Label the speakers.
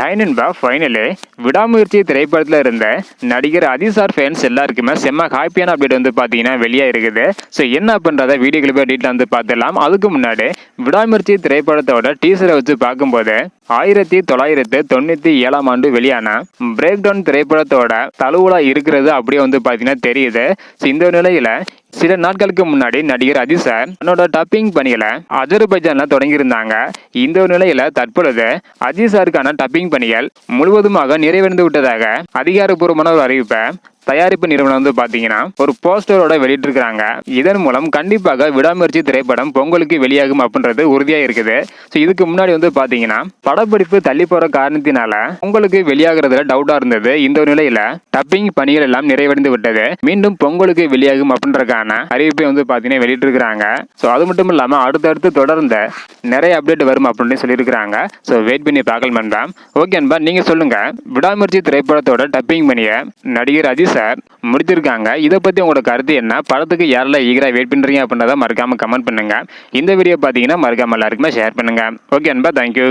Speaker 1: ஹைனன்பா final விடாமுயற்சி திரைப்படத்தில் இருந்த நடிகர் அதிசார் ஃபேன்ஸ் எல்லாருக்குமே செம்ம ஹாப்பியான அப்டேட் வந்து பார்த்தீங்கன்னா வெளியாக இருக்குது. ஸோ என்ன அப்படின்றத வீடியோ கிளிப்பாக டீட்டில் வந்து பார்த்துடலாம். அதுக்கு முன்னாடி விடாமுயற்சி திரைப்படத்தோட டீசரை வச்சு பார்க்கும்போது ஆயிரத்தி தொள்ளாயிரத்து தொண்ணூற்றி ஏழாம் ஆண்டு வெளியான பிரேக் டவுன் திரைப்படத்தோட தழுவலாக இருக்கிறது அப்படியே வந்து பார்த்தீங்கன்னா தெரியுது. ஸோ இந்த நிலையில் சில நாட்களுக்கு முன்னாடி நடிகர் அதிசார் தன்னோட டப்பிங் பணிகளை அஜர்பைஜான்ல தொடங்கியிருந்தாங்க. இந்த நிலையில தற்பொழுது அதிசாருக்கான டப்பிங் பணிகள் முழுவதுமாக நிறைவடைந்து விட்டதாக அதிகாரப்பூர்வமான ஒரு அறிவிப்பை தயாரிப்பு நிறுவனம் வந்து பாத்தீங்கன்னா ஒரு போஸ்டரோட வெளியிட்டிருக்கிறாங்க. இதன் மூலம் கண்டிப்பாக விடாமுயற்சி திரைப்படம் பொங்கலுக்கு வெளியாகும் அப்படின்றது உறுதியா இருக்குது. ஸோ இதுக்கு முன்னாடி வந்து பாத்தீங்கன்னா படப்பிடிப்பு தள்ளி போற காரணத்தினால பொங்கலுக்கு வெளியாகிறதுல டவுட்டா இருந்தது. இந்த நிலையில டப்பிங் பணிகள் எல்லாம் நிறைவடைந்து விட்டது. மீண்டும் பொங்கலுக்கு வெளியாகும் அப்படின்றதுக்கான அறிவிப்பை வந்து பாத்தீங்கன்னா வெளியிட்டிருக்கிறாங்க. ஸோ அது மட்டும் இல்லாம அடுத்தடுத்து தொடர்ந்து நிறைய அப்டேட் வரும் அப்படின்னு சொல்லியிருக்கிறாங்க. ஸோ வெயிட் பண்ணி பார்க்கலாம் வேண்டாம் ஓகே அன்பா நீங்க சொல்லுங்க. விடாமுயற்சி திரைப்படத்தோட டப்பிங் பணியை நடிகர் அஜித் சார் முடிச்சிருக்காங்க. இதை பற்றி உங்களோட கருத்து என்ன? படத்துக்கு யாரெல்லாம் ஈகராக வெயிட் பண்ணுறீங்க அப்படின்றத மறக்காமல் கமெண்ட் பண்ணுங்கள் இந்த வீடியோ பார்த்தீங்கன்னா மறக்காமல் எல்லாருக்குமே ஷேர் பண்ணுங்கள் ஓகே அன்பா தேங்க்யூ